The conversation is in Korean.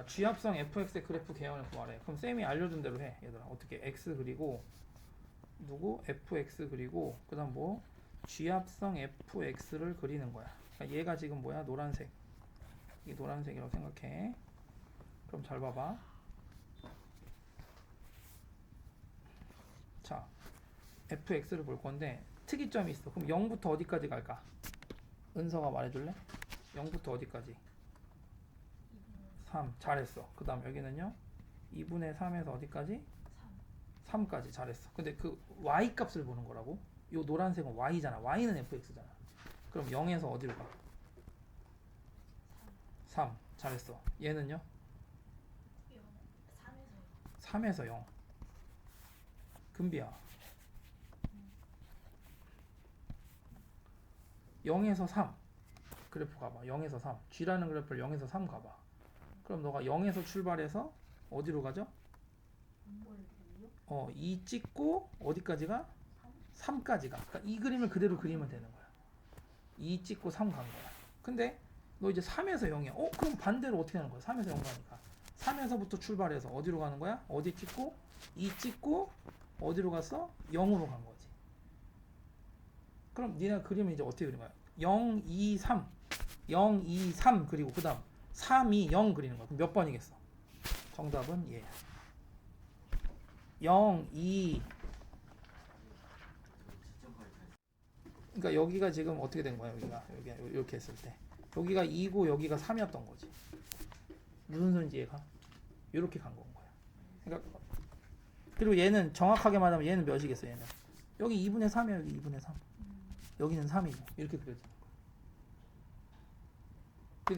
자, 쥐합성 fx의 그래프 개형을 구하래. 그럼 쌤이 알려준 대로 해, 얘들아. 어떻게 x 그리고 누구 fx 그리고 그 다음 뭐 쥐합성 fx를 그리는 거야. 그러니까 얘가 지금 뭐야? 노란색. 이 노란색이라고 생각해. 그럼 잘 봐봐. 자, fx를 볼 건데 특이점이 있어. 그럼 0부터 어디까지 갈까? 은서가 말해줄래? 0부터 어디까지? 3 잘했어. 그 다음 여기는요 2분의 3에서 어디까지? 3까지 잘했어. 근데 그 y 값을 보는 거라고? 요 노란색은 y잖아. y는 fx잖아. 그럼 0에서 어디로 가? 3 잘했어. 얘는요? 3에서 0 금비야 0에서 3 그래프 가봐 0에서 3 G라는 그래프를 0에서 3 가봐 그럼 너가 0에서 출발해서 어디로 가죠? 어, 2 찍고 어디까지 가? 3 까지 가. 그러니까 이 그림을 그대로 그리면 되는 거야. 2 찍고 3 간 거야. 근데 너 이제 3에서 0이야. 어, 그럼 반대로 어떻게 하는 거야? 3에서 0 가니까. 3에서부터 출발해서 어디로 가는 거야? 어디 찍고 2 찍고 어디로 갔어? 0으로 간 거지. 그럼 니네 그림을 이제 어떻게 그린 거야? 0, 2, 3. 0, 2, 3 그리고 그 다음 3, 2, 0 그리는. 그럼 몇 번이겠어? 정답은 얘. 0, 2 그러니까 여기가 지금 어떻게 된 거야? 여기가 여기 이렇게 했을 때 여기가 2고 여기가 3이었던 거지. 무슨 소리인지 얘가 이렇게 간 건 거야. 그러니까 그리고 얘는 정확하게 말하면 얘는 몇이겠어? 얘는 여기 2분의 3이야 여기 2분의 3. 여기는 3이고 이렇게 그려져.